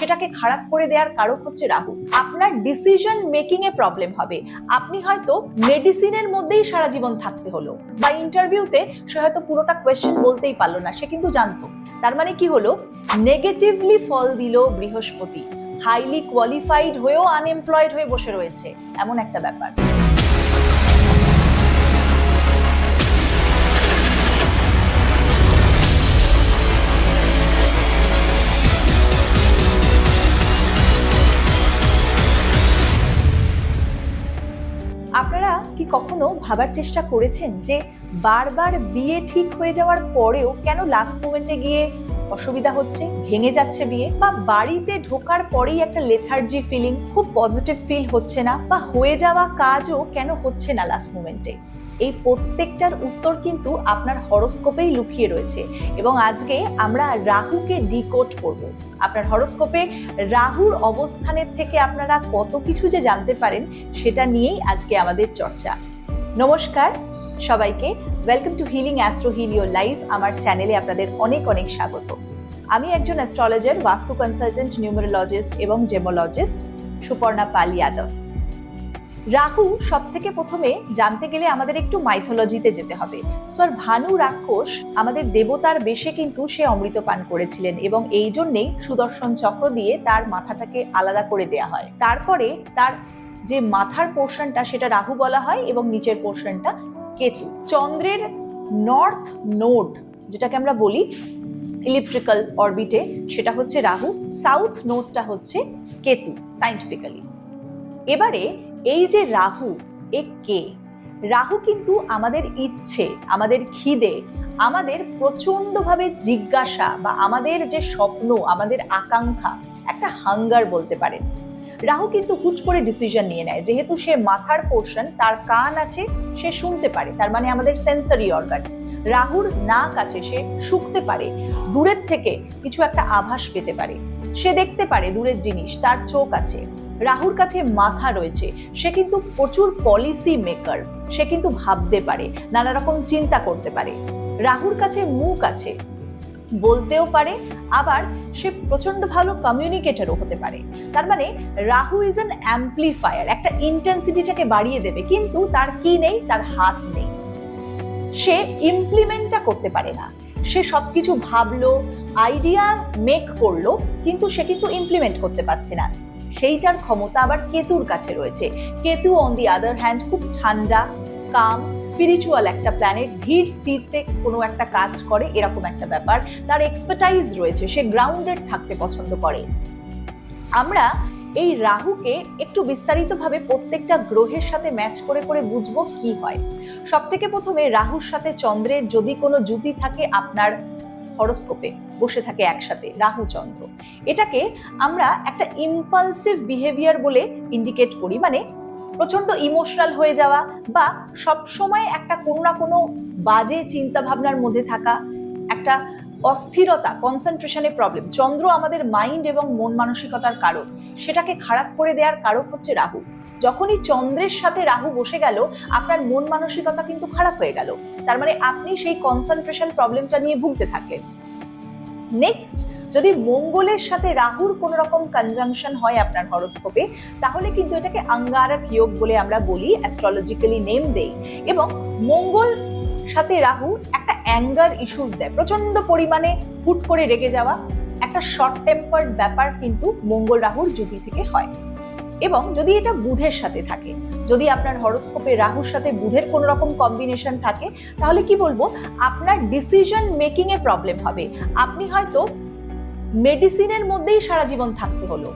সেটাকে খারাপ করে দেওয়ার কারক হচ্ছে রাহু। আপনার ডিসিশন মেকিং এ প্রবলেম হবে। আপনি হয়তো মেডিসিনের মধ্যেই সারা জীবন থাকতে হলো। বা ইন্টারভিউতে সে হয়তো পুরোটা কোয়েশ্চেন বলতেই পারল না, সে কিন্তু জানতো। তার মানে কি হলো? নেগেটিভলি ফল দিল বৃহস্পতি। হাইলি কোয়ালিফাইড হয়েও আনএমপ্লয়েড হয়ে বসে রয়েছে। এমন একটা ব্যাপার। ভাবার চেষ্টা করেছেন যে বারবার বিয়ে ঠিক হয়ে যাওয়ার পরেও কেন লাস্ট মোমেন্টে গিয়ে অসুবিধা হচ্ছে, ভেঙে যাচ্ছে বিয়ে বা বাড়িতে ঢোকার পরেই একটা লেথার্জি ফিলিং খুব পজিটিভ ফিল হচ্ছে না বা হয়ে যাওয়া কাজও কেন হচ্ছে না লাস্ট মোমেন্টে এই প্রত্যেকটার উত্তর কিন্তু আপনার হরস্কোপেই লুকিয়ে রয়েছে এবং আজকে আমরা রাহুকে ডিকোড করব। আপনার হরস্কোপে রাহুর অবস্থানের থেকে আপনারা কত কিছু যে জানতে পারেন, সেটা নিয়েই আজকে আমাদের চর্চা। নমস্কার, সবাইকে welcome to healing astro helio live আমার চ্যানেলে আপনাদের অনেক অনেক স্বাগত। আমি একজন অ্যাস্ট্রোলজার বাস্তু কনসালটেন্ট নিউমারোলজিস্ট এবং জেমোলজিস্ট সুপর্ণা পাল যাদব। রাহু সব থেকে প্রথমে জানতে গেলে আমাদের একটু মাইথোলজিতে যেতে হবে। স্যার ভানু রাক্ষস আমাদের দেবতার বেশে কিন্তু সে অমৃত পান করেছিলেন এবং এই জন্যেই সুদর্শন চক্র দিয়ে তার মাথাটাকে আলাদা করে দেয়া হয়। তারপরে তার যে মাথার পোর্শনটা সেটা রাহু বলা হয় এবং নিচের পোর্শনটা কেতু। চন্দ্রের নর্থ নোড যেটাকে আমরা বলি ইলেকট্রিক্যাল অরবিটে সেটা হচ্ছে রাহু সাউথ নোডটা হচ্ছে কেতু সাইন্টিফিক্যালি এবারে এই যে রাহু, এ কে? রাহু কিন্তু আমাদের ইচ্ছে, আমাদের খিদে, আমাদের প্রচন্ডভাবে জিজ্ঞাসা বা আমাদের যে স্বপ্ন, আমাদের আকাঙ্ক্ষা, একটা হাঙ্গার বলতে পারেন। রাহু কিন্তু হুট করে ডিসিশন নিয়ে নেয়। যেহেতু সে মাথার পোর্শন তার কান আছে, সে শুনতে পারে। তার মানে আমাদের সেন্সারি অর্গান রাহুর নাক আছে, সে শুকতে পারে। দূরের থেকে কিছু একটা আভাস পেতে পারে। সে দেখতে পারে দূরের জিনিস, তার চোখ আছে। রাহুর কাছে মাথা রয়েছে। সে কিন্তু প্রচুর পলিসি মেকার সে কিন্তু ভাবতে পারে, নানা রকম চিন্তা করতে পারে। রাহুর কাছে মুখ আছে। বলতেও পারে, আবার সে প্রচণ্ড ভালো কমিউনিকেটরও হতে পারে। তার মানে রাহু ইজ অ্যান অ্যাম্পলিফায়ার একটা ইন্টেন্সিটিটাকে বাড়িয়ে দেবে, কিন্তু তার কি নেই? তার হাত নেই। সে ইমপ্লিমেন্টটা করতে পারে না। সে সবকিছু ভাবলো আইডিয়া মেক করল, কিন্তু সে কিন্তু ইমপ্লিমেন্ট করতে পারছে না। সেইটার ক্ষমতা আবার কেতুর কাছে রয়েছে। Ketu on the other hand খুব ঠান্ডা কাম স্পিরিচুয়াল একটা প্ল্যানেট ধীর স্থিরতে কোনো একটা কাজ করে, এরকম একটা ব্যাপার। তার এক্সপার্টাইজ রয়েছে, সে গ্রাউন্ডেড থাকতে পছন্দ করে। আমরা এই রাহুকে একটু বিস্তারিতভাবে প্রত্যেকটা গ্রহের সাথে ম্যাচ করে করে বুঝব কি হয়। সব থেকে প্রথমে রাহুর সাথে চন্দ্রের যদি কোনো জুতি থাকে আপনার হরস্কোপে, বসে থাকে একসাথে, রাহু চন্দ্র। এটাকে আমরা একটা ইম্পালসিভ বিহেভিয়ার বলে ইন্ডিকেট করি মানে প্রচণ্ড ইমোশনাল হয়ে যাওয়া বা সব সময় একটা কোনো না কোনো বাজে চিন্তা ভাবনার মধ্যে থাকা, একটা অস্থিরতা কনসেন্ট্রেশনের প্রবলেম চন্দ্র আমাদের মাইন্ড এবং মন মানসিকতার কারক, সেটাকে খারাপ করে দেওয়ার কারক হচ্ছে রাহু। যখনই চন্দ্রের সাথে রাহু বসে গেল, আপনার মন মানসিকতা কিন্তু খারাপ হয়ে গেল। তার মানে আপনি সেই কনসেন্ট্রেশন প্রবলেমটা নিয়ে ভুগতে থাকলেন নেক্সট যদি মঙ্গলের সাথে রাহুর কোন রকম কনজাংশন হয় আপনার হরস্কোপে তাহলে কিন্তু এটাকে আঙ্গারক যোগ বলে আমরা বলি অ্যাস্ট্রোলজিক্যালি নেম দেই। এবং মঙ্গল সাথে রাহু একটা অ্যাঙ্গার ইস্যুস দেয়। প্রচণ্ড পরিমাণে হুট করে রেগে যাওয়া, একটা শর্ট টেম্পার্ড ব্যাপার কিন্তু মঙ্গল রাহুর জুতি থেকে হয়। এবং যদি এটা বুধের সাথে থাকে, যদি আপনার হরস্কোপে রাহুর সাথে বুধের কোনো রকম কম্বিনেশন থাকে, তাহলে কি বলব, আপনার ডিসিশন মেকিং এ প্রবলেম হবে। আপনি হয়তো মেডিসিনের মধ্যেই সারা জীবন থাকতে হলো।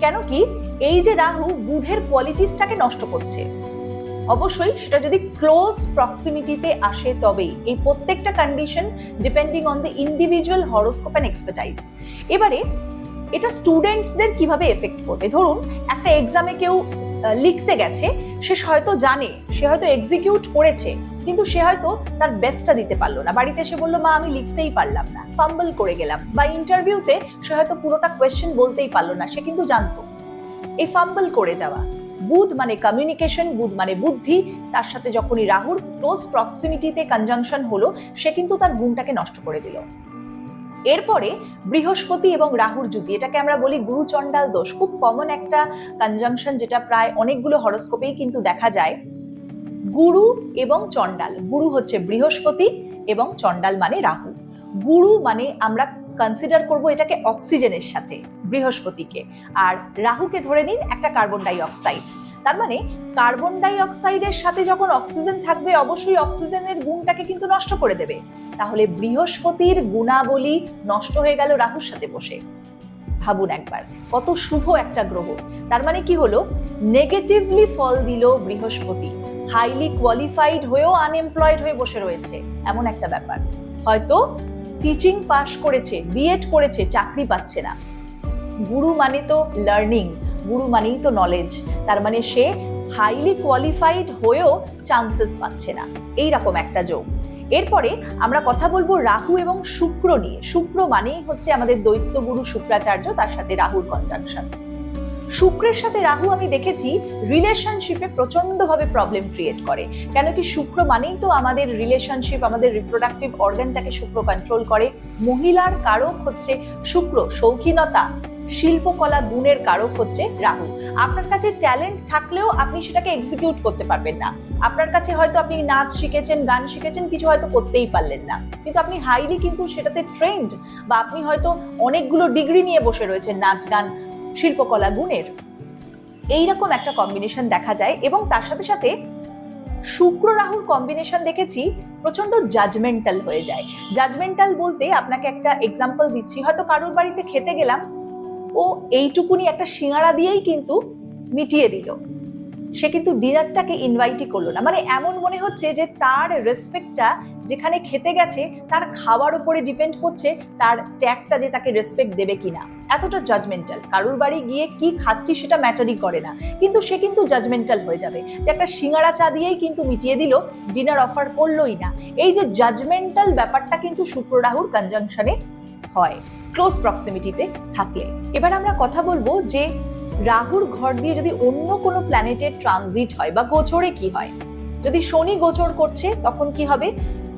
কেন কি এই যে রাহু বুধের কোয়ালিটিসটাকে নষ্ট করছে। অবশ্যই সেটা যদি ক্লোজ প্রক্সিমিটিতে আসে তবেই এই প্রত্যেকটা condition depending on the individual horoscope and expertise. এবারে এটা স্টুডেন্টসদের কীভাবে এফেক্ট করবে? ধরুন, একটা এক্সামে কেউ লিখতে গেছে সে হয়তো জানে, সে হয়তো এক্সিকিউট করেছে, কিন্তু সে হয়তো তার বেস্টটা দিতে পারল না। বাড়িতে এসে বলল, মা, আমি লিখতেই পারলাম না। ফাম্বল করে গেলাম। বা ইন্টারভিউতে সে হয়তো পুরোটা কোয়েশ্চেন বলতেই পারল না, সে কিন্তু জানতো। এই ফাম্বল করে যাওয়া, বুধ মানে কমিউনিকেশন বুধ মানে বুদ্ধি, তার সাথে যখনই রাহুর ক্লোজ প্রক্সিমিটিতে কনজাংশন হলো, সে কিন্তু তার গুণটাকে নষ্ট করে দিল। এরপরে বৃহস্পতি এবং রাহুর যুতি এটাকে আমরা বলি গুরু চণ্ডাল দোষ। খুব কমন একটা কনজাংশন যেটা প্রায় অনেকগুলো হরস্কোপেই কিন্তু দেখা যায়। গুরু এবং চণ্ডাল, গুরু হচ্ছে বৃহস্পতি এবং চণ্ডাল মানে রাহু। গুরু মানে আমরা কনসিডার করব এটাকে অক্সিজেনের সাথে, বৃহস্পতিকে। আর রাহুকে ধরে নিন একটা কার্বন ডাই অক্সাইড তার মানে কার্বন ডাই অক্সাইডের সাথে যখন অক্সিজেন থাকবে, অবশ্যই অক্সিজেনের গুণটাকে কিন্তু নষ্ট করে দেবে। তাহলে বৃহস্পতির গুণাবলী নষ্ট হয়ে গেল রাহুর সাথে বসে। ভাবুন একবার, কত শুভ একটা গ্রহ। তার মানে কি হলো? নেগেটিভলি ফল দিল বৃহস্পতি। হাইলি কোয়ালিফাইড হয়েও আনএমপ্লয়েড হয়ে বসে রয়েছে। এমন একটা ব্যাপার। হয়তো টিচিং পাশ করেছে বিএড করেছে, চাকরি পাচ্ছে না। গুরু মানে তো লার্নিং গুরু মানেই তো নলেজ তার মানে সে হাইলি কোয়ালিফাইড হয়েও চান্সেস পাচ্ছে না। এই রকম একটা যোগ। এরপরে আমরা কথা বলব রাহু এবং শুক্র নিয়ে। শুক্র মানেই হচ্ছে আমাদের দৈত্য গুরু শুক্রাচার্য, তার সাথে রাহুর কনজাংশন শুক্রের সাথে রাহু আমি দেখেছি রিলেশনশিপে প্রচন্ডভাবে প্রবলেম ক্রিয়েট করে। কেন কি শুক্র মানেই তো আমাদের রিলেশনশিপ আমাদের রিপ্রোডাক্টিভ অর্গানটাকে শুক্র কন্ট্রোল করে। মহিলার কারক হচ্ছে শুক্র, শৌখিনতা। শিল্পকলা গুণের কারক হচ্ছে রাহু। আপনার কাছে ট্যালেন্ট থাকলেও আপনি সেটাকে এক্সিকিউট করতে পারবেন না। আপনার কাছে হয়তো আপনি নাচ শিখেছেন, গান শিখেছেন, কিছু হয়তো করতেই পারলেন না। কিন্তু আপনি হাইলি কিন্তু সেটাতে ট্রেন্ড বা আপনি হয়তো অনেকগুলো ডিগ্রি নিয়ে বসে রয়েছেন নাচ, গান, শিল্পকলা গুণের। এইরকম একটা কম্বিনেশন দেখা যায় এবং তার সাথে সাথে শুক্র রাহুর কম্বিনেশন দেখেছি প্রচণ্ড জাজমেন্টাল হয়ে যায়। জাজমেন্টাল বলতে আপনাকে একটা এক্সাম্পল দিচ্ছি। হয়তো কারোর বাড়িতে খেতে গেলাম ও এইটুকুনি একটা সিঙ্গারা দিয়েই কিন্তু মিটিয়ে দিল। সে কিন্তু ডিনারটাকে ইনভাইটই করল না। মানে এমন মনে হচ্ছে যে তার রেসপেক্টটা যেখানে খেতে গেছে, তার খাওয়ার উপরে ডিপেন্ড করছে, তার ট্যাগটা যে তাকে রেসপেক্ট দেবে কিনা। এতটা জাজমেন্টাল কারুর বাড়ি গিয়ে কি খাচ্ছি সেটা ম্যাটারই করে না। কিন্তু সে কিন্তু জাজমেন্টাল হয়ে যাবে। যে একটা সিঙ্গারা চা দিয়েই কিন্তু মিটিয়ে দিল ডিনার অফার করলোই না। এই যে জাজমেন্টাল ব্যাপারটা কিন্তু শুক্র রাহুর কনজাংশনে হয় ক্লোজ প্রক্সিমিটিতে থাকলে। এবার আমরা কথা বলব যে রাহুর ঘর দিয়ে যদি অন্য কোনো প্ল্যানেটের ট্রানজিট হয় বা গোচরে কি হয়? যদি শনি গোচর করছে, তখন কি হবে?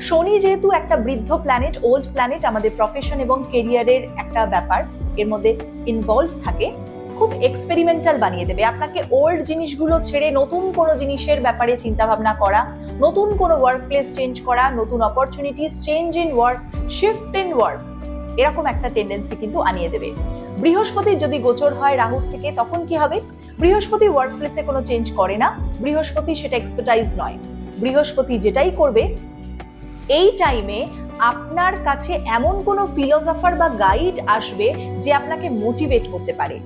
শনি যেহেতু একটা বৃদ্ধ প্ল্যানেট ওল্ড প্ল্যানেট আমাদের প্রফেশন এবং কেরিয়ারের একটা ব্যাপার, এর মধ্যে ইনভলভ থাকে, খুব এক্সপেরিমেন্টাল বানিয়ে দেবে। আপনাকে ওল্ড জিনিসগুলো ছেড়ে নতুন কোনো জিনিসের ব্যাপারে চিন্তা ভাবনা করা, নতুন কোনো ওয়ার্ক প্লেস চেঞ্জ করা, নতুন opportunities change in work shift in work এরকম একটা টেন্ডেন্সি কিন্তু আনিয়ে দেবে। বৃহস্পতির যদি গোচর হয় রাহুর থেকে, তখন কি হবে? বৃহস্পতি ওয়ার্ক প্লেসে কোনো চেঞ্জ করে না। বৃহস্পতি সেটা এক্সপার্টাইজ নয়। বৃহস্পতি যেটাই করবে, এই টাইমে আপনার কাছে এমন কোনো ফিলোজফার বা গাইড আসবে যে আপনাকে মোটিভেট করতে পারে।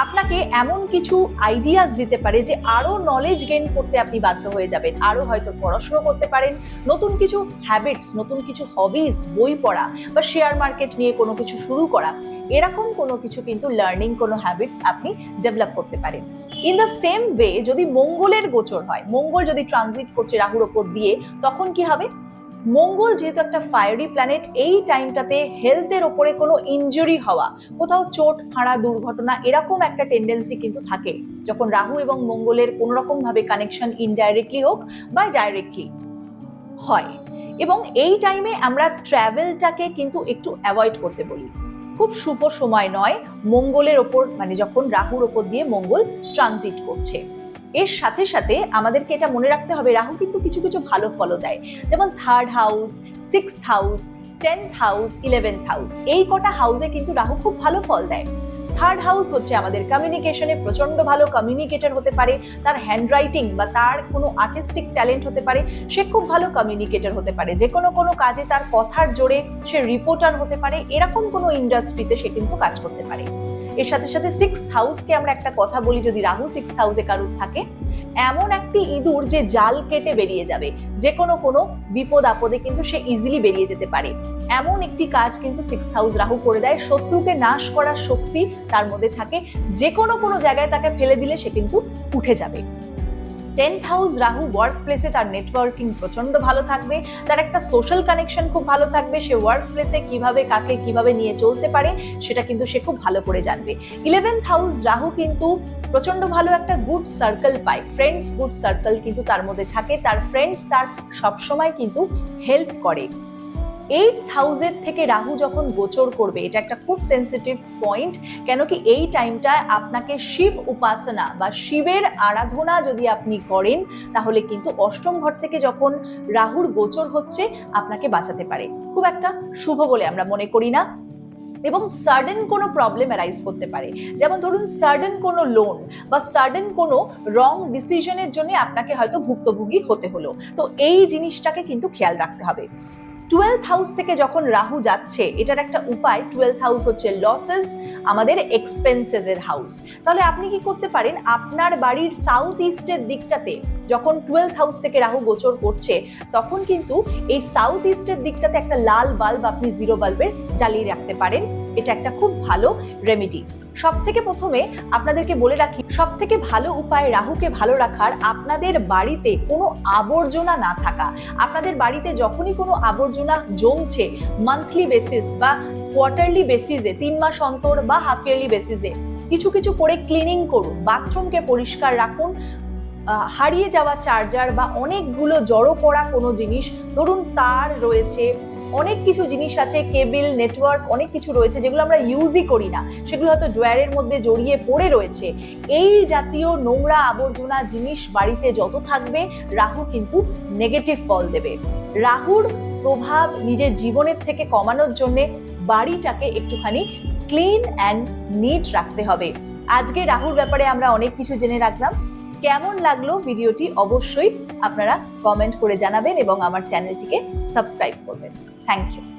আপনাকে এমন কিছু আইডিয়াস দিতে পারে যে আরও নলেজ গেইন করতে আপনি বাধ্য হয়ে যাবেন। আরও হয়তো পড়াশোনা করতে পারেন, নতুন কিছু হ্যাবিটস নতুন কিছু হবিস বই পড়া বা শেয়ার মার্কেট নিয়ে কোনো কিছু শুরু করা, এরকম কোনো কিছু কিন্তু লার্নিং কোনো হ্যাবিটস আপনি ডেভেলপ করতে পারেন। ইন দ্য সেম ওয়ে যদি মঙ্গলের গোচর হয়, মঙ্গল যদি ট্রানজিট করছে রাহুর ওপর দিয়ে, তখন কি হবে? মঙ্গল যেহেতু একটা ফায়ারি প্ল্যানেট এই টাইমটাতে হেলথের ওপরে কোনো ইনজুরি হওয়া, কোথাও চোট ফাঁড়া দুর্ঘটনা, এরকম একটা টেন্ডেন্সি কিন্তু থাকে। যখন রাহু এবং মঙ্গলের কোনো রকম ভাবে কানেকশন ইনডাইরেক্টলি হোক বা ডাইরেক্টলি হয়। এবং এই টাইমে আমরা ট্র্যাভেলটাকে কিন্তু একটু অ্যাভয়েড করতে বলি। খুব শুভ সময় নয় মঙ্গলের ওপর মানে যখন রাহুর ওপর দিয়ে মঙ্গল ট্রানজিট করছে। এর সাথে সাথে আমাদেরকে এটা মনে রাখতে হবে, রাহু কিন্তু কিছু কিছু ভালো ফলও দেয়। যেমন third house six house tenth house eleventh house এই কটা হাউসে কিন্তু রাহু খুব ভালো ফল দেয়। থার্ড হাউস হচ্ছে আমাদের কমিউনিকেশনে প্রচণ্ড ভালো কমিউনিকেটর হতে পারে, তার হ্যান্ডরাইটিং বা তার কোনো আর্টিস্টিক ট্যালেন্ট হতে পারে, সে খুব ভালো কমিউনিকেটর হতে পারে। যে কোনো কোনো কাজে তার কথার জোরে সে রিপোর্টার হতে পারে, এরকম কোনো ইন্ডাস্ট্রিতে সে কিন্তু কাজ করতে পারে। এর সাথে সাথে সিক্স হাউসকে আমরা একটা কথা বলি, যদি রাহু সিক্স হাউসে কারুর থাকে, এমন একটি ইঁদুর যে জাল কেটে বেরিয়ে যাবে। যে কোনো কোনো বিপদ আপদে কিন্তু সে ইজিলি বেরিয়ে যেতে পারে। এমন একটি কাজ কিন্তু সিক্স হাউস রাহু করে দেয়। শত্রুকে নাশ করার শক্তি তার মধ্যে থাকে। যে কোনো কোনো জায়গায় তাকে ফেলে দিলে সে কিন্তু উঠে যাবে। টেন্থ হাউস রাহু ওয়ার্ক প্লেসে তার নেটওয়ার্কিং প্রচণ্ড ভালো থাকবে, তার একটা সোশ্যাল কানেকশন খুব ভালো থাকবে, সে ওয়ার্ক প্লেসে কীভাবে, কাকে কীভাবে নিয়ে চলতে পারে, সেটা কিন্তু সে খুব ভালো করে জানবে। ইলেভেন্থ হাউস রাহু কিন্তু প্রচণ্ড ভালো একটা গুড সার্কেল পায় ফ্রেন্ডস গুড সার্কেল কিন্তু তার মধ্যে থাকে, তার ফ্রেন্ডস তার সবসময় কিন্তু হেল্প করে। এইট হাউসের থেকে রাহু যখন গোচর করবে, এটা একটা খুব সেন্সিটিভ পয়েন্ট কেন কি এই টাইমটায় আপনাকে শিব উপাসনা বা শিবের আরাধনা যদি আপনি করেন, তাহলে কিন্তু অষ্টম ঘর থেকে যখন রাহুর গোচর হচ্ছে, আপনাকে বাঁচাতে পারে। খুব একটা শুভ বলে আমরা মনে করি না। এবং সাডেন কোনো প্রবলেম অ্যারাইজ করতে পারে। যেমন ধরুন সাডেন কোনো লোন বা সাডেন কোনো রং ডিসিশনের জন্য আপনাকে হয়তো ভুক্তভোগী হতে হলো। তো এই জিনিসটাকে কিন্তু খেয়াল রাখতে হবে। টুয়েলথ হাউস থেকে যখন রাহু যাচ্ছে, এটার একটা উপায় টুয়েলভ হাউস হচ্ছে লসেস আমাদের এক্সপেন্সেস এর হাউস তাহলে আপনি কি করতে পারেন? আপনার বাড়ির সাউথ ইস্টের দিকটাতে যখন টুয়েলভ হাউস থেকে রাহু গোচর করছে, তখন কিন্তু এই সাউথ ইস্টের দিকটাতে একটা লাল বাল্ব আপনি জিরো বাল্বের জ্বালিয়ে রাখতে পারেন। এটা একটা খুব ভালো রেমেডি সব থেকে প্রথমে আপনাদেরকে বলে রাখি সব থেকে ভালো উপায় রাহুকে ভালো রাখার আপনাদের বাড়িতে কোনো আবর্জনা না থাকা। আপনাদের বাড়িতে যখনই কোনো আবর্জনা জমছে মান্থলি বেসিস বা কোয়ার্টারলি বেসিসে তিন মাস অন্তর বা হাফ ইয়ারলি বেসিসে কিছু কিছু করে ক্লিনিং করুন বাথরুমকে পরিষ্কার রাখুন হারিয়ে যাওয়া চার্জার বা অনেকগুলো জড়ো করা কোনো জিনিস, ধরুন তার রয়েছে অনেক কিছু জিনিস আছে, কেবিল নেটওয়ার্ক অনেক কিছু রয়েছে যেগুলো আমরা ইউজই করি না। সেগুলো হয়তো ড্রয়ারের মধ্যে জড়িয়ে পড়ে রয়েছে। এই জাতীয় নোংরা আবর্জনা জিনিস বাড়িতে যত থাকবে, রাহু কিন্তু নেগেটিভ ফল দেবে। রাহুর প্রভাব নিজের জীবনের থেকে কমানোর জন্য বাড়িটাকে একটুখানি ক্লিন অ্যান্ড নিট রাখতে হবে। আজকে রাহুর ব্যাপারে আমরা অনেক কিছু জেনে রাখলাম। কেমন লাগল ভিডিওটি অবশ্যই আপনারা কমেন্ট করে জানাবেন এবং আমার চ্যানেলটিকে সাবস্ক্রাইব করবেন। Thank you.